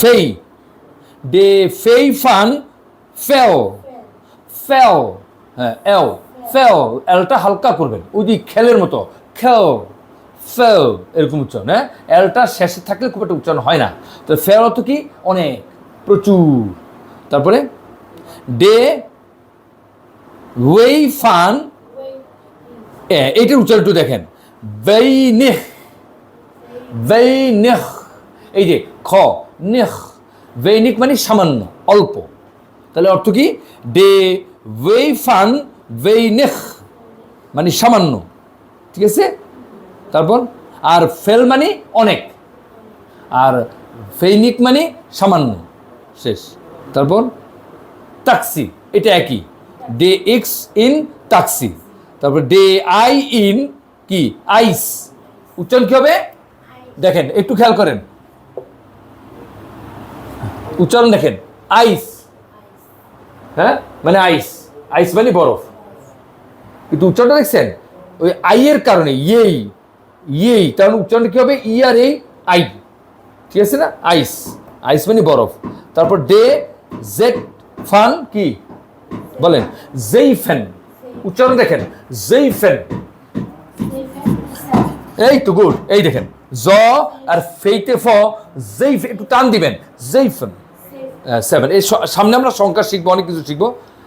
Fei ডে ফেই ফান ফেও ফেও হ্যাঁ এও ফেও এলটা হালকা করবেন। ওই খেলের মতো। খেও ফেও এরকম উচ্চারণ হ্যাঁ? এলটা শেষে থাকলে খুব একটা উচ্চারণ হয় না। তো ফেও অর্থ কি? অনেক, প্রচুর। তারপরে? ডে ওয়েই ফান এ, এইটার উচ্চারণ একটু দেখেন। বেইনেহ বেইনেহ এই যে, খ। নেহ বেইনিক মানে সামান্য, অল্প। তাহলে অর্থ কি? ডে ওয়েই ফান বেইনেহ মানে সামান্য। ঠিক আছে? তারপর, আর ফেল মানে অনেক। আর ফেইনিক মানে সামান্য। শেষ। তারপর টাক্সি এটা একই। ডে এক্স ইন টাক্সি তারপর ডে আই ইন কি? আইস। উচ্চারণ কি হবে? দেখেন, একটু খেয়াল করেন। উচ্চারণ দেখেন আইস। হ্যাঁ? মানে আইস। আইস মানে বরফ। কিন্তু উচ্চারণটা দেখছেন? ওই আইয়ের কারণে ইয়েই। ইয়েই তার উচ্চারণ কি হবে? ই আর এই আই। ঠিক আছে না? আইস। আইস মানে বরফ। তারপর ডে জেড ফান কি? বলেন জেই ফ্যান উচ্চারণ দেখেন জেই ফ্যান এই তো গুড। এই দেখেন। জ আর ফেইতে ফ যেই একটু টান দিবেন। যেই সেভেন এই সামনে আমরা সংখ্যা শিখব, অনেক কিছু শিখব।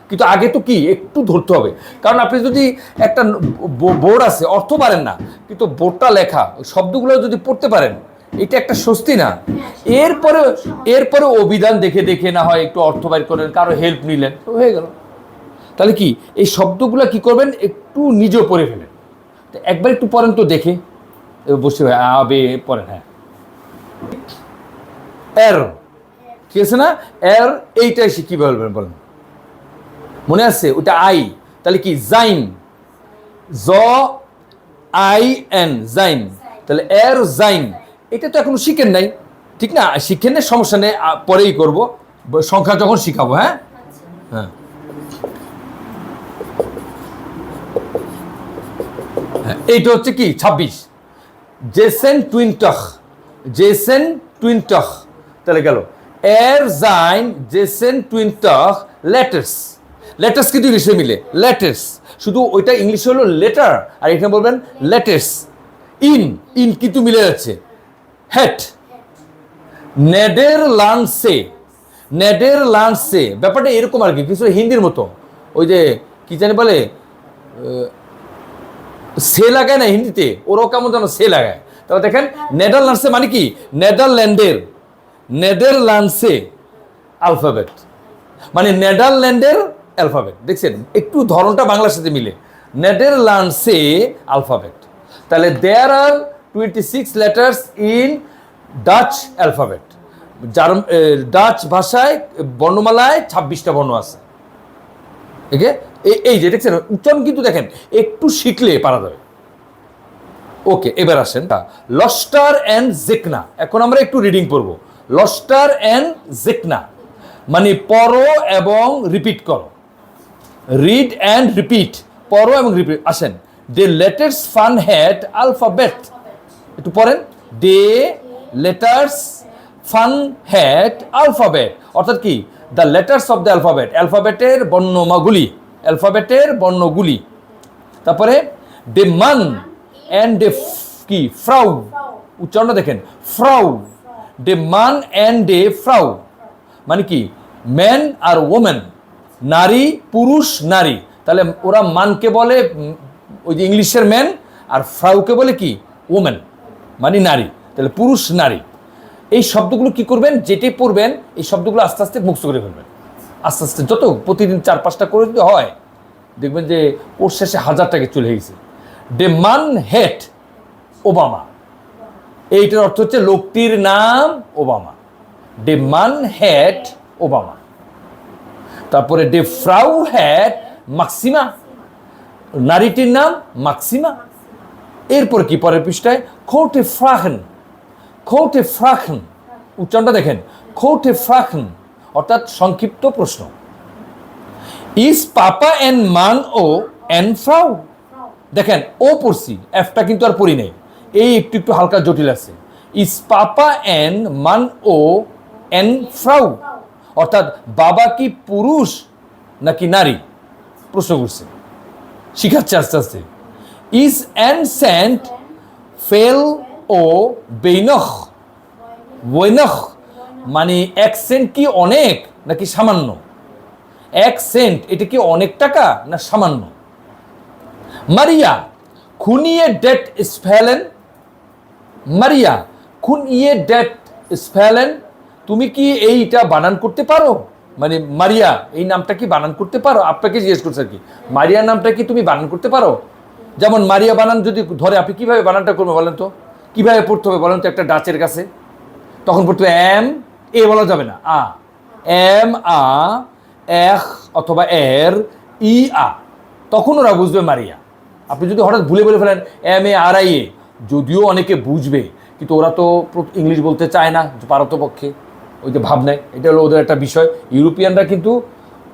কিন্তু আগে তো কি? একটু ধরতে হবে। কারণ আপনি যদি একটা বোর্ড আছে, অর্থ পারেন না, কিন্তু বোর্ডটা লেখা শব্দগুলো যদি পড়তে পারেন, এটা একটা স্বস্তি না। এরপরে এরপরে অভিধান দেখে দেখে না হয় একটু অর্থ বাইর করেন, কারও হেল্প নিলেন, তো হয়ে গেল। তাহলে কি? এই শব্দগুলো কি করবেন? একটু নিজেও পড়ে ফেলেন। একবার একটু পড়েন তো দেখে। বসে আবে পড়েন হ্যাঁ। এর ঠিক আছে না? এর এইটাই সে কী বলবেন বলেন। মনে আছে? ওটা আই। তাহলে কি? জাইন। জ আই এন জাইন। তাহলে এর জাইন। এটা তো এখনও শিখেন নাই। ঠিক না? শিখেন না সমস্যা নেই পরেই করব। সংখ্যা যখন শিখাবো হ্যাঁ? হ্যাঁ। হ্যাঁ, এইটা হচ্ছে কি? ছাব্বিশ। জেসেন টুইনটখ জেসেন টুইনটখ, তাহলে গেল। এর জাইন জেসেন টুইনটখ, লেটার্স। লেটার্স কিন্তু ইংলিশে মিলে, লেটার্স। শুধু ওইটা ইংলিশে হলো লেটার, আর এখানে বলবেন লেটার্স। ইন ইন কিন্তু মিলে যাচ্ছে। হ্যাট নেদারল্যান্ডসে নেদারল্যান্ডসে ব্যাপারটা এরকম আর কি, কিছু হিন্দির মতো। ওই যে, কি জানি বলে সে লাগায় না হিন্দিতে? ওরাও কেমন যেন সে লাগায়। তাহলে দেখেন, নেদারল্যান্ডসে মানে কি? নেদারল্যান্ডের, নেদারল্যান্ডসে আলফাবেট মানে নেদারল্যান্ডের অ্যালফাবেট দেখছেন, একটু ধরনটা বাংলার সাথে মিলে। নেদারল্যান্ডসে আলফাবেট তাহলে there are twenty six letters in Dutch alphabet যার ডাচ ভাষায় বর্ণমালায় ছাব্বিশটা বর্ণ আছে। ঠিক এই যে দেখছেন উচ্চারণ কিন্তু দেখেন, একটু শিখলে পারা যাবে। ওকে, এবার আসেন। তা, লস্টার অ্যান্ড জেকনা। এখন আমরা একটু রিডিং পড়ব। লস্টার অ্যান্ড জেকনা। মানে পড়ো এবং রিপিট করো। রিড অ্যান্ড রিপিট পড়ো এবং রিপিট আসেন। দে লেটার্স ফান হ্যাট আলফাবেট একটু পড়েন। দে লেটার্স ফান হ্যাট আলফাবেট অর্থাৎ কি? The letters of the alphabet অ্যালফাবেটের বর্ণমাগুলি। অ্যালফাবেটের বর্ণগুলি। তারপরে দে মান অ্যান্ড ডে কি? ফ্রাউ। উচ্চারণটা দেখেন। ফ্রাউ। ডে মান অ্যান্ড ডে ফ্রাউ। মানে কি? ম্যান আর ওমেন নারী, পুরুষ, নারী। তাহলে ওরা মানকে বলে ওই যে ইংলিশের ম্যান আর ফ্রাউকে বলে কি? ওমেন মানে নারী। তাহলে পুরুষ, নারী। এই শব্দগুলো কি করবেন? যেটি পড়বেন, এই শব্দগুলো আস্তে আস্তে মুক্ত করে ফেলবেন। আস্তে আস্তে যত প্রতিদিন চার পাঁচটা করে যদি হয়, দেখবেন যে ওর শেষে হাজার টাকা চলে গেছে। ডে মান হেট ওবামা এইটার অর্থ হচ্ছে লোকটির নাম ওবামা ডে মান হ্যাট ওবামা তারপরে ডে ফ্রাউ হ্যাট মাক্সিমা নারীটির নাম মাক্সিমা এরপর কি পরের পৃষ্ঠায়? খোটে ফ্রাহেন খোটে ফ্রাহেন উচ্চারণটা দেখেন। খোটে ফ্রাহেন অর্থাৎ সংক্ষিপ্ত প্রশ্ন। ইজ পাপা এন মান ও এন ফ্রাউ দেখেন, ও পড়ছি এফটা কিন্তু আর পড়ি নেই। এই একটু একটু হালকা জটিল আছে। ইজ পাপা এন মান ও এন ফ্রাউ অর্থাৎ বাবা কি পুরুষ নাকি নারী? প্রশ্ন করছে। শিখাচ্ছে আস্তে আস্তে। ইজ অ্যান্ড স্যান্ট ফেল ও বেইনখ ওয়েনখ মানে এক সেন্ট কি অনেক নাকি সামান্য? এক সেন্ট এটা কি অনেক টাকা না সামান্য? মারিয়া, খুনিয়ে ডেট স্ফেলেন মারিয়া খুন ইয়ে ডেট স্ফেলেন তুমি কি এইটা বানান করতে পারো? মানে মারিয়া, এই নামটা কি বানান করতে পারো? আপনাকে জিজ্ঞেস করছে আর কি। মারিয়া নামটা কি তুমি বানান করতে পারো? যেমন মারিয়া বানান যদি ধরে, আপনি কীভাবে বানানটা করবে বলেন তো? কীভাবে পড়তে হবে বলেন তো একটা ডাচের কাছে? তখন পড়তে হবে এম এ বলা যাবে না। আ, এম, আ, এখ অথবা এর, ই, আ। তখন ওরা বুঝবে মারিয়া। আপনি যদি হঠাৎ ভুলে বলে ফেলেন, এম, এ, আর, আই, এ, যদিও অনেকে বুঝবে, কিন্তু ওরা তো ইংলিশ বলতে চায় না, পারতপক্ষে। ওই যে ভাব নেয় এটা হলো ওদের একটা বিষয়। ইউরোপিয়ানরা কিন্তু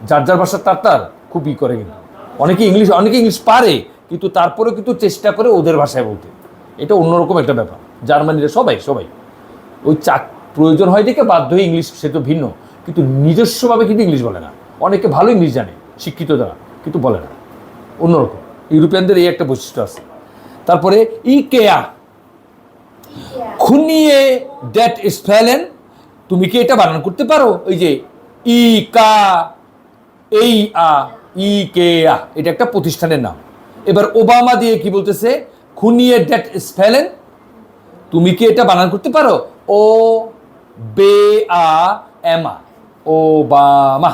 যার যার ভাষা, তার তার খুব ই করে কিন্তু। অনেকে ইংলিশ অনেকে ইংলিশ পারে, কিন্তু তারপরেও কিন্তু চেষ্টা করে ওদের ভাষায় বলতে। এটা অন্যরকম একটা ব্যাপার। জার্মানিরা সবাই সবাই। ওই চাক প্রয়োজন হয় দেখে বাধ্য হয়ে ইংলিশ সে তো ভিন্ন। কিন্তু নিজস্বভাবে কিন্তু ইংলিশ বলে না। অনেকে ভালো ইংলিশ জানে, শিক্ষিত যারা কিন্তু বলে না। অন্যরকম। ইউরোপিয়ানদের এই একটা বৈশিষ্ট্য আছে। তারপরে, ই কেয়া খুনিয়ে ড্যাট স্পেলেন তুমি কি এটা বানান করতে পারো? ওই যে, ই কা, এই আ, ই কে আ, এটা একটা প্রতিষ্ঠানের নাম। এবার ওবামা দিয়ে কি বলতেছে? খুনিয়ে ড্যাট স্পেলেন তুমি কি এটা বানান করতে পারো? ও বে আ এমা ওবামা